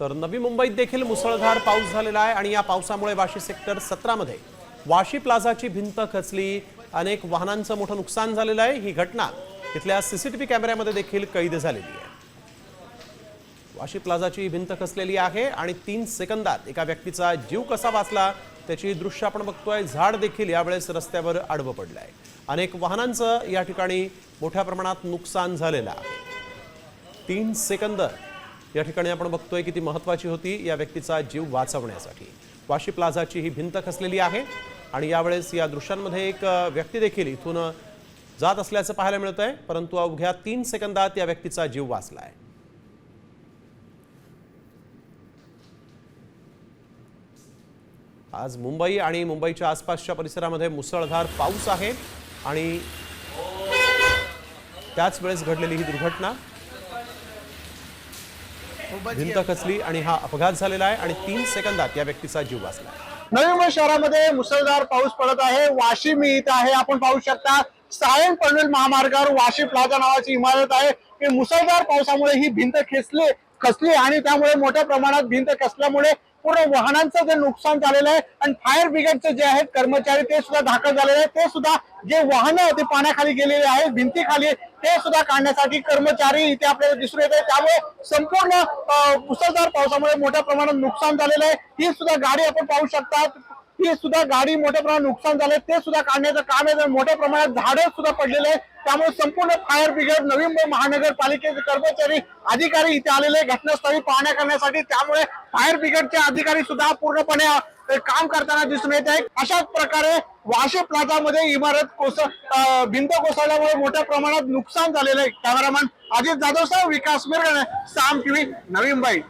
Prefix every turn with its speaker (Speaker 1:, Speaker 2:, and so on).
Speaker 1: तर नवी मुंबईत देखील मुसळधार पाऊस झालेला आहे आणि या पावसामुळे वाशी सेक्टर सतरामध्ये वाशी प्लाझाची भिंत खचली. अनेक वाहनांचं मोठं नुकसान झालेलं आहे. ही घटना तिथल्या सीसीटीव्ही कॅमेऱ्यामध्ये देखील कैद झालेली आहे. वाशी प्लाझाची भिंत खचलेली आहे आणि तीन सेकंदात एका व्यक्तीचा जीव कसा वाचला त्याची दृश्य आपण बघतोय. झाड देखील यावेळेस रस्त्यावर आडवं पडलं आहे अनेक वाहनांचं या ठिकाणी मोठ्या प्रमाणात नुकसान झालेलं आहे. तीन सेकंद या ठिकाणी आपण बघतोय किती महत्वाची होती या व्यक्तीचा जीव वाचवण्यासाठी. वाशी प्लाझाची ही भिंत खसलेली आहे आणि यावेळेस या दृश्यांमध्ये एक व्यक्ती देखील इथून जात असल्याचं पाहायला मिळत आहे परंतु अवघ्या तीन सेकंदात या व्यक्तीचा जीव वाचला आहे आज मुंबई आणि मुंबईच्या आसपासच्या परिसरामध्ये मुसळधार पाऊस आहे आणि त्याच वेळेस घडलेली ही दुर्घटना भिंत खचली आणि हा अपघात झालेला आहे आणि तीन सेकंदात या व्यक्तीचा जीव वाचला.
Speaker 2: नवी मुंबई शहरामध्ये मुसळधार पाऊस पडत आहे. वाशी मी इथं आहे. आपण पाहू शकता सायन पनवेल महामार्गावर वाशी प्लाझा नावाची इमारत आहे. की मुसळधार पावसामुळे ही भिंत खेचली खचली आणि त्यामुळे मोठ्या प्रमाणात भिंत खचल्यामुळे पूर्ण वाहनांचं जे नुकसान झालेलं आहे आणि फायर ब्रिगेडचे जे आहेत कर्मचारी ते सुद्धा दाखल झालेले आहेत. ते सुद्धा जे वाहनं ते पाण्याखाली गेलेले आहेत भिंतीखाली ते सुद्धा काढण्यासाठी कर्मचारी इथे आपल्याला दिसून येत आहे त्यामुळे संपूर्ण मुसळधार पावसामुळे मोठ्या प्रमाणात नुकसान झालेलं आहे. ही सुद्धा गाडी आपण पाहू शकतात. ही सुद्धा गाडी मोठ्या प्रमाणात नुकसान झाले ते सुद्धा काढण्याचं काम आहे. मोठ्या प्रमाणात झाडं सुद्धा पडलेले आहे त्यामुळे संपूर्ण फायर ब्रिगेड नवी मुंबई महानगरपालिकेचे कर्मचारी अधिकारी इथे आलेले घटनास्थळी पाहण्या करण्यासाठी. त्यामुळे फायर ब्रिगेडचे अधिकारी सुद्धा पूर्णपणे काम करताना दिसून येत आहे अशाच प्रकारे वाशी प्लाझामध्ये इमारत कोस भिंत कोसळल्यामुळे मोठ्या प्रमाणात नुकसान झालेलं आहे. कॅमेरामॅन अजित जाधव साहेब विकास मिरगणे साम टीव्ही नवी मुंबई